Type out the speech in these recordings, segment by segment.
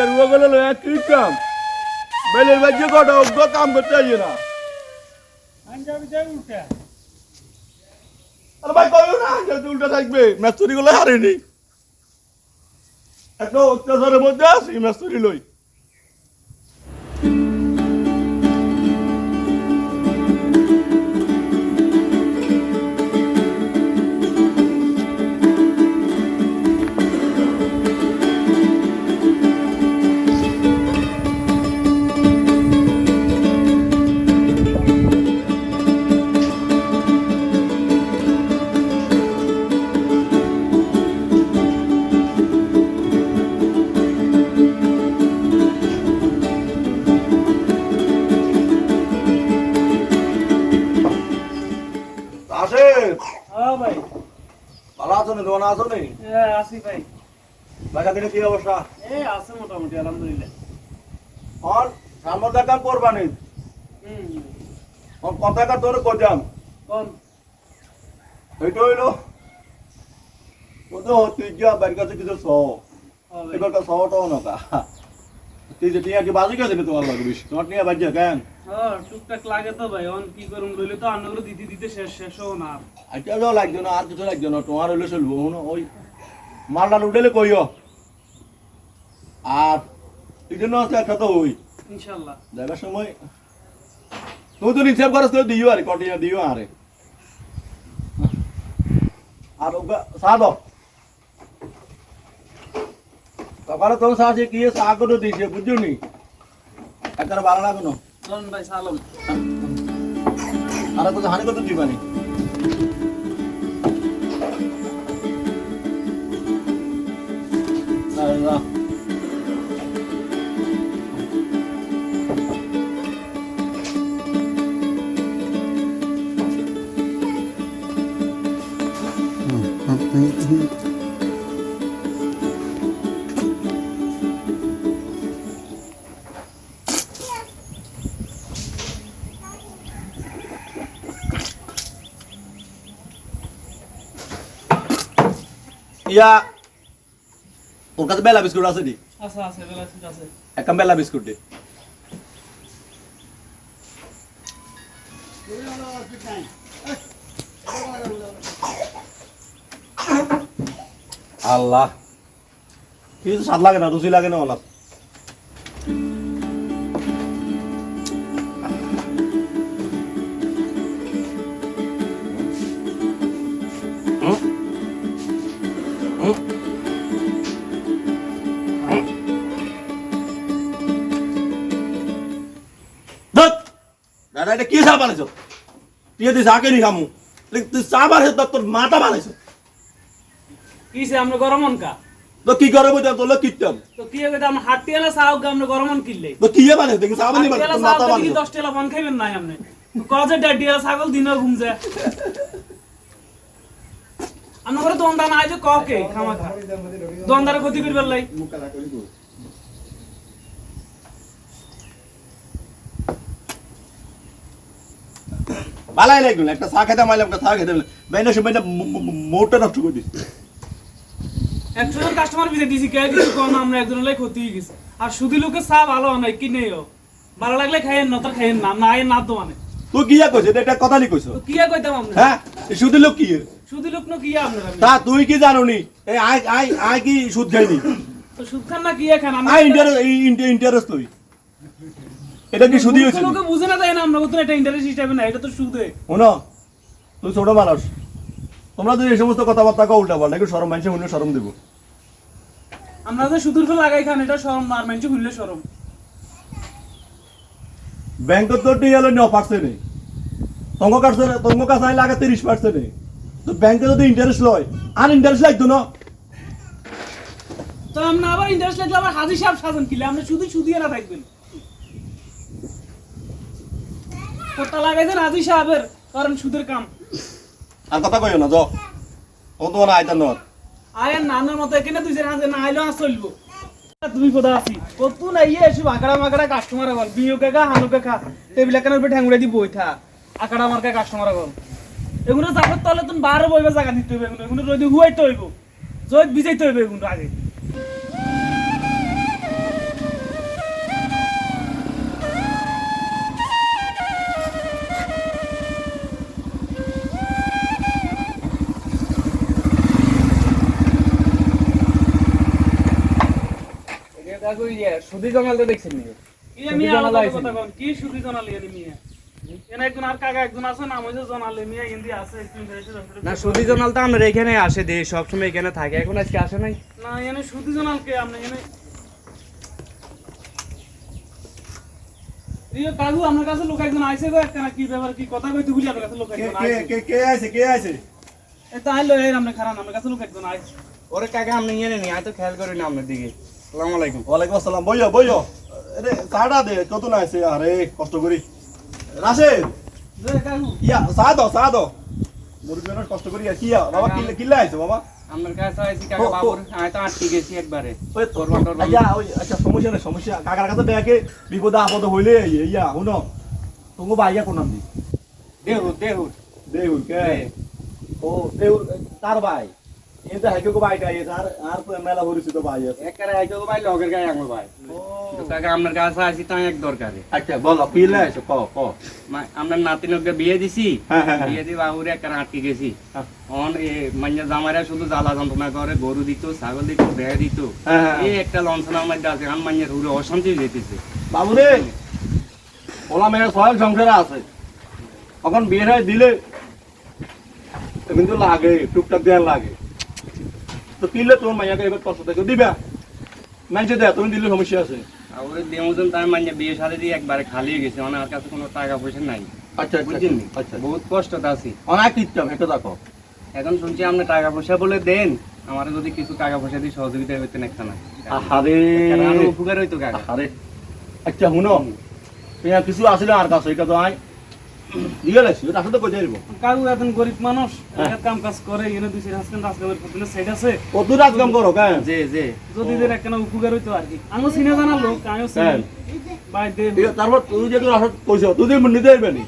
নাস্তুরি ওগুলো যে এক কি কাম। বেলের বাজে কটা অজ্ঞ কাম করতে আইয়ে না। আরে ভাই, কইও না, যে উল্টা থাকবে নাস্তুরি গুলো হারেনি। একটা অত্যাচারের মধ্যে আছি নাস্তুরি লই। আছো না দোকানে আছো নাই হ্যাঁ আসি ভাই। বাজার দিনে কি অবস্থা? এই আছে মোটামুটি আলহামদুলিল্লাহ। আর সামনে দেখা করবানি হুম। কথা কা তোর কইতাম কোন? এইটা হইল কত তুই যা বাইরে কাছে কিছু সহ। এবার কা ছটাও না কা তুই যে টিয়া কি বাজি গেছে তোমার লাগে বেশি? তোমার টিয়া বাজি কেন? হ্যাঁ টুকটাক লাগে তো ভাই অন কি করুম রইলে তো আন্নগুলো দিতে দিতে শেষ শেষ হও না আর। যাও না আর কিছু লাগছে না তোমার হইলে চলবো শুনো ওই মালটা উঠেলে কইও আর এই জন্য আছে একটা তো ওই। ইনশাল্লাহ। যাবার সময় তো নিচে খরচ করে দিও আরে কটিয়া দিও আরে। আর ওকে চা দাও সকালে তোর সাথে কি চা করে দিয়েছে বুঝছ নি? একটা ভালো লাগে না। চলুন ভাই সালাম। আর তো হানি করতে দিবানি। আল্লাহ। ইয়া ওর কাছে বেলা বিস্কুট আছে নি? বেলা একটা বেলা বিস্কুট দে। আল্লাহ। কিছু স্বাদ লাগে না রুচি লাগে না ওলা দাদা এটা কি চা বানাইছ? তুই তুই চাকে নি খামু। তুই চা বানাইছ তোর মাথা বানাইছ। কিসে আমরা গরম কা তো কি করে বইতাম তোর লোক কিতাম তো কি হবে আমরা হাঁটতে এলে চাও আমরা গরম কিনলে তো কি বানাইছ? দেখি চা বানি হাঁটতে বানাইছ তোর মাথা কি বানাইছ। দশ টেলা পান খাইবেন নাই আপনি কজে ডেডি এলা ছাগল দিনও ঘুম যায় আমরা করে দোনদা নাই যে ককে খামা খা দোনদারে ক্ষতি করবার লাই। ভালাই লাগল একটা চা খেতে মাইলাম একটা চা খেতে বেনে সময় মোটা নষ্ট করে দিস একশো জন কাস্টমার ভিজে দিছি কে কিছু কোন আমরা একজন লাই ক্ষতি হয়ে গেছে। আর শুধু লোকে চা ভালো নাই কি নেই ভালো লাগলে খাইয়েন না তার খাইয়েন না না আয়ের না তো মানে। তুই কি কইছ এটা একটা কথা নি কইছ। তো কি আর কইতাম আমরা? হ্যাঁ সুদের লোক কি? শুধু লোক না কি আপনারা তা তুই কি জানো নি এই আই আই আই কি সুদ খাইনি? তো সুদ খান না কি খান? আমরা আই ইন্টারেস্ট ইন্টারেস্ট তুই। এটা কি সুদি হয়েছে লোকে বুঝে না তাই না আমরা তো এটা ইন্টারেস্ট হিসাবে না এটা তো সুদে শোনো তুই ছোট মানুষ। তোমরা যদি এই সমস্ত কথাবার্তা কো উল্টা পাল্টা একটু সরম মানুষের মনে সরম দেবো। আমরা যে সুদুর ফেলে লাগাই খান এটা শরম আর মানুষ ভুললে শরম। ব্যাংকের তো হলো ন পার্সেন্ট তোমার কাছে তোমার কাছে আগে তিরিশ পার্সেন্ট তো ব্যাংকে যদি ইন্টারেস্ট লয় আর ইন্টারেস্ট লাগতো না? তো আমরা আবার ইন্টারেস্ট লাগলে আবার হাজি সাহেব সাজান কিলে আমরা শুধু শুধিয়ে না থাকবেন। কোটা লাগাইছেন হাজি সাহেবের কারণ সুদের কাম। আর কথা কইও না যাও। ও তোমার আইতার নয় আয়ের নানার মতো এখানে দুই হাজার না আইলেও আর চলবো। তুমি কোথা আছি? কত না ইয়ে এসে আকাড়া মাকাড়া কাস্টমার বল বিয়ে কাকা হানু কাকা টেবিল একানোর উপরে ঠ্যাঙ্গুড়ে দি বই থা আকাড়া মার্কা কাস্টমার বল এগুলো যাবার তলে তুমি বারো বইবে জায়গা দিতে হইবে এগুলো। এগুলো রোদে হুয়াইতে হইব জয় বিজাইতে হইবে এগুলো আগে। সুদি জমালটা দেখছেন নাকি? কি মিয়া আলাদা কথা নি? কি সুধি জানালি এনে মিয়া? এনে একজন আর কাকা একজন আছে নাম হইছে জানালে মিয়া হিন্দি আছে একটু না সুদি জমাল তো আমরা এখানে আসে দে সবসময় এখানে থাকে এখন আজকে আসে নাই? না এনে সুধি জানাল কে আপনি এনে ইয়ে কাকু আপনার কাছে লোক একজন আইছে গো একটা কি ব্যাপার কি কথা কইতে বলি আপনার কাছে লোক একজন আইছে। কে কে আছে কে আছে এই তাই লই এর আমরা খারাপ আমার কাছে লোক একজন আইছে। ওরে কাকা নিয়ে আমি তো খেয়াল করি না আপনার দিকে। সালাম আলাইকুম। ওয়ালাইকুম আসসালাম। বইও বইও আরে চাটা দে কত না আছে? আরে কষ্ট করি। রাশেদ! ইয়া চা দাও চা দাও। মুরগি কষ্ট করি আর কি বাবা কিলে কিলে আইছো বাবা। আপনার কাছে আইছি কাকা ও, ও। বাবুর আমি তো আটকে গেছি একবারে। ওই তো করবান আচ্ছা ওই আচ্ছা সমস্যা নেই সমস্যা। কাকার কাছে দেখে বিপদ আপদ হইলে ইয়া শুনো। তুমি বাইয়া কোন নাম দি? দেহুর দেহুর। দেউল কে? ও দেউল তার ভাই। আর আর ভাই আছে একবারে ভাই লগের গায়ে আমার ভাই তো আপনার কাছে আইছি তাই এক দরকারে আচ্ছা বলো কিলে আইছো ক ক মা- নাতিনকে বিয়ে দিছি হ্যাঁ, হ্যাঁ, হ্যাঁ। বিয়ে দিয়ে বাবুরে একটা আটকে গেছি। অন এ মাইয়া জামাইরা শুধু জ্বালা যন্ত্রণা করে গরু দিত ছাগল দিত ভেড়া দিত। এই একটা লঞ্চনার মধ্যে আছে আম মাইয়ার হুলে অশান্তি যেতেছে বাবু রে ওলা মেয়ে সব সংসারে আছে এখন বিয়ে দিলে কিন্তু লাগে টুকটাক দেওয়ার লাগে তো কিনলে তোমার মাইয়াকে এবার কষ্ট থেকে দিবা? মানছে দেয় তুমি দিলে সমস্যা আছে। বাবুরে দেমজন তার মাইয়া বিয়ে সাথে দিয়ে একবারে খালি হয়ে গেছে মানে আর কাছে কোনো টাকা পয়সা নাই। আচ্ছা বুঝছেন আচ্ছা বহুত কষ্টতে আছি। অনেক ইচ্ছা হেঁটে দেখো এখন শুনছি আপনি টাকা পয়সা বলে দেন আমার যদি কিছু টাকা পয়সা দিয়ে সহযোগিতা হইতেন একটা না আহারে আরও উপকার হইতো কাকা। আহারে আচ্ছা শুনো। কিছু আসলে আর কাছে এটা তো আই দিয়ে লাগছি ওটা আসলে কোথায় যাব কাকু এখন গরিব মানুষ কাম কাজ করে এনে দুই চার রাজকামের প্রতিলে সাইড আছে। কত রাত কাম করো কেন যে যে যদি এদের একটা উপকার হইতো আর কি। আমিও চিনে জানা লোক আমিও হ্যাঁ। চিনি ভাই দে। ঠিক আছে, তারপর তুই যে আসলে কইছো তুই যে নিতে যাইবে নি?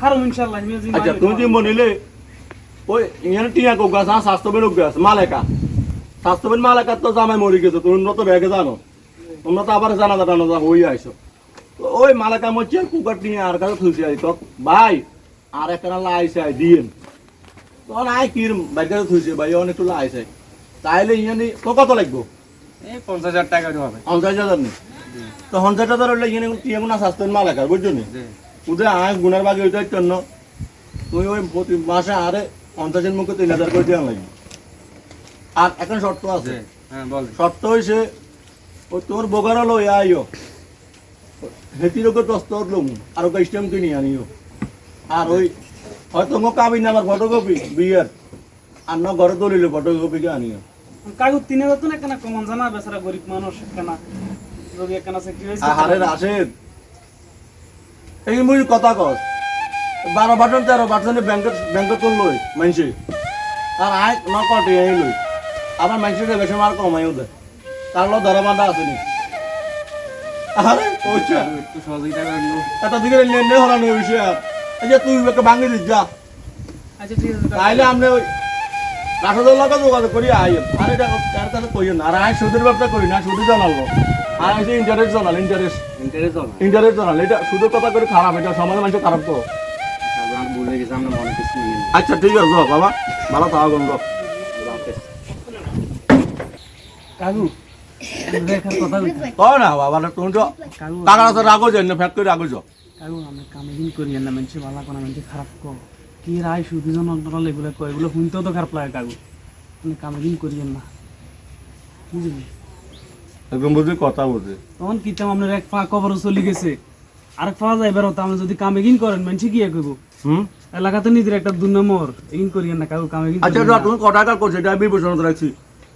হারম ইনশাআল্লাহ জিম্মা আচ্ছা তুমি যে মনিলে ওই টিয়া গাছ গাছ মালেকা। তো জামাই মরি গেছে তুমি তো ব্যাগে জানো। তোমরা তো আবার জানা জানা যা হই আইছো ওই মালেকা মরছে কুকার নিয়ে আর কাছে থুইছে আই তো ভাই আর একটা লাইছে আই দিন তখন আই কির বাইরে থুইছে ভাই অনেক একটু লাইছে তাইলে ইয়ানি তো কত লাগবো? এই পঞ্চাশ হাজার টাকা হবে। পঞ্চাশ হাজার নেই তো পঞ্চাশ হাজার হলে ইয়ানে টিয়া কোনো স্বাস্থ্যবেন মালেকা বুঝছ নি? আয় গুণের বাগে ওইটার জন্য তুই ওই প্রতি মাসে আরে পঞ্চাশের মুখে তিন হাজার করে দেওয়া লাগবে। আর এখন শর্ত আছে। হ্যাঁ শর্ত হয়েছে ওই তোর বোগার হলো আইও। দস্তর লম আর ওকে স্টেম কিনে আনিও। আর ওই হয়তো মোক কাবি না আমার ফটোকপি বিয়ের আর না ঘরে দলিল ফটোকপিকে আনিও। কাকু তিন হাজার তো একটা কমান জানা বেচারা গরিব মানুষ একখানা যদি একখানা চাকরি হয়েছে আহারে রাশেদ এই মুই কথা কস বারো বাটন তেরো বাটনে ব্যাংকে তোর লই মানছি আর আয় ন কটে এই লই আবার মানসিটা বেশি মার কমাইও দে। তার ধরা বাঁধা আছে নি? আরে ওইটা একটু সহযোগিতা করব এটা দিকে লেন নে হলানো বিষয়। এই যে তুই একটা ভাঙি দিস যা। আচ্ছা ঠিক আছে। তাইলে আমরা ওই রাঠাদের লগে যোগাযোগ করি আই আর এটা তার কাছে কই না। আর আয় সুদের ব্যবসা করি না সুদি জানালো আর হচ্ছে ইন্টারেস্ট জানাল ইন্টারেস্ট ইন্টারেস্ট হবে ইন্টারেস্ট জানাল এটা সুদের কথা করে খারাপ এটা সমাজের মানুষ খারাপ তো। আচ্ছা ঠিক আছে যাও বাবা। ভালো থাকা কাকু। কয় না বাবা তুমি তো টাকা আছে রাখো যাই না ফ্যাক্টরি রাখো যাও আমি কামে করি না মানুষ ভালো কোনা মানুষ খারাপ কো। কি রায় সুদি জন অন্তরাল এগুলো কয় এগুলো শুনতেও তো খারাপ লাগে কাকু। আপনি কামে দিন করিয়েন না বুঝলি? একদম বুঝি কথা বুঝি। তখন কিতাম আপনার এক পা কবর চলে গেছে। আরেক পা যাইবার হতো আপনি যদি কামে গিন করেন মানুষ কি করব হুম? এলাকাতে নিজের একটা দুই নম্বর করিয়েন না কাকু কামে গিন আচ্ছা করিয়েন যা না। তুমি ক টাকা করছ এটা বিবেচনা রাখছি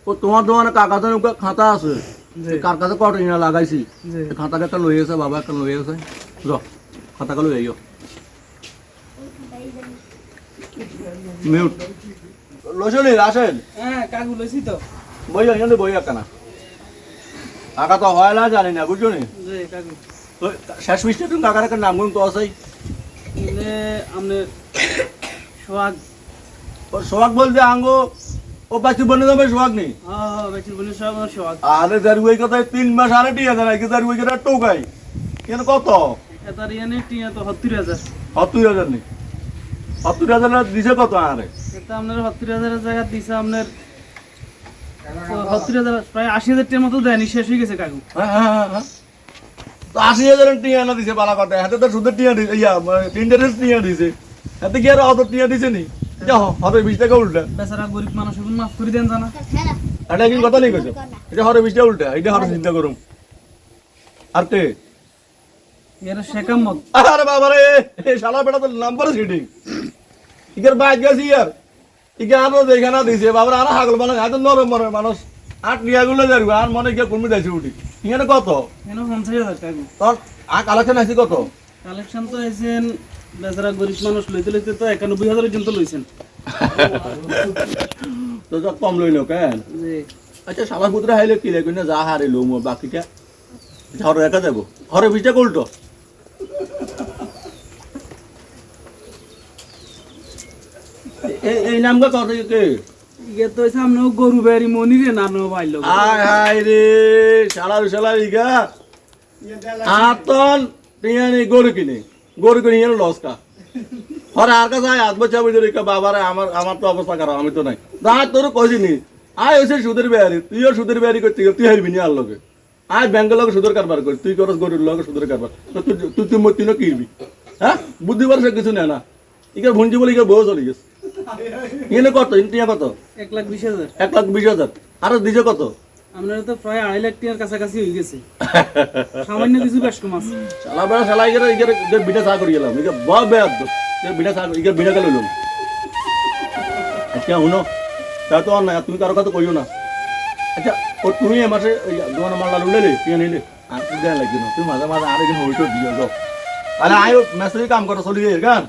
ও তোমার দোকানে কাকাতে খাতা আছে। কার কাছে কত ইনা লাগাইছি। খাতাটা একটা লই আছে বাবা একটা লই আছে যাও খাতাটা লই আইও। মিউট। লইছলি আসেন। হ্যাঁ কাকু লইছি তো। বই এখানে বই একখানা কাকা তো হয় না জানি না বুঝছ নি? শেষ মিষ্টি তুমি কাকার একটা নাম গুণ তো আছেই আমনে সোহাগ। সোহাগ বলছে আঙ্গো ও পাচ্ছি বনে যাবে সোহাগ নেই। আরে যার ওই কথায় তিন মাস আরে টিয়া দেয় নাকি যার ওই কথা টোকাই কেন কত? এটার ইয়ানে টিয়া তো সত্তর হাজার। সত্তর হাজার নেই। সত্তর হাজার দিছে কত আরে? এটা আপনার সত্তর হাজারের জায়গা দিছে আপনার সত্তর হাজার প্রায় আশি হাজার টাকার মতো দেয়নি শেষ হয়ে গেছে কাকু। হ্যাঁ, হ্যাঁ। তো আশি হাজার টিয়া না দিছে কথা হাতে তো সুদের টিয়া দিছে ইয়া টিয়া দিছে। হাতে কি আর অত টিয়া দিছে নি? যা বিশ টাকা উল্টা। বেচারা গরিব মানুষ এখন মাফ করে দেন জানা। এটা কি কথা নেই কইছো? এটা হরে বিশ টাকা উল্টা এটা হরে চিন্তা করুম। আর তে এর শেখামত আরে বাবা রে শালা বেটা তো নাম্বার সিটিং ইকের বাইক গেছি ইয়ার। ইকে আরও দেখে না দিছে বাবা আর হাগল এত নরম মরে মানুষ। আট নিয়া গুলো আর মনে গিয়ে কমে যাইছে উঠি। ইখানে কত? কেন পঞ্চাশ হাজার কাকু তোর আ কালেকশন আছে কত? কালেকশন তো আইছেন বেচারা গরিব মানুষ লইতে লইতে তো একানব্বই হাজার পর্যন্ত লইছেন। তো যা কম লইলো কেন? আচ্ছা শালা পুত্র হাইলে কি লাগবে না যা হারে লো বাকিটা। হরে একা যাব বিশটা উল্টো এই- নাম গা কত কে? ইয়ে তো সামনে গরু বেরি মনি রে নানো ভাইল আয় হায় রে শালার শালার ইগা। আতন টিয়ানি গরু কিনে। গরু কিনে এর লস কা হরে আর কাছে আয় আসব চাবি ধরে কা বাবারে আমার আমার তো অবস্থা খারাপ আমি তো নাই। দা তোর কইছিনি আয় হইছে সুদের বেয়ারি তুইও সুদের বেয়ারি করতে গেল তুই হারবি নি আর লগে। আয় ব্যাংকের লগে সুদের কারবার কর তুই করস গরুর লগে সুদের কারবার। তো তুই তুই তুই মতি না কিরবি হ্যাঁ? বুদ্ধিবার সে কিছু নেয় না। ইকে ভুঞ্জি বলে ইকে বউ চলে গেছে। ইনে কত ইন্টিয়া কত? এক লাখ বিশ হাজার। এক লাখ বিশ হাজার। আর দিছে কত? আপনার তো প্রায় আড়াই লাখ টাকার কাছাকাছি হয়ে গেছে। সামান্য কিছু বেশ কম আছে। শালা বেড়া শালা ইগের ইগের ইগের বিনা চা করে গেলাম। ইগের বড় বেয়াদ। ইগের বিনা চা ইগের বিনা গেল লুম আচ্ছা শুনো তা তো আর নাই তুমি কারও কথা কইও না। আচ্ছা ও তুমি এ মাসে দোকান মাল্লা লুলে রে নিলে? আর তুই দেয়া লাগবে না। তুমি মাঝে মাঝে আরেকদিন হইতো দিয়ে যাও। আরে আয় মেসেজ কাম করো চলি গান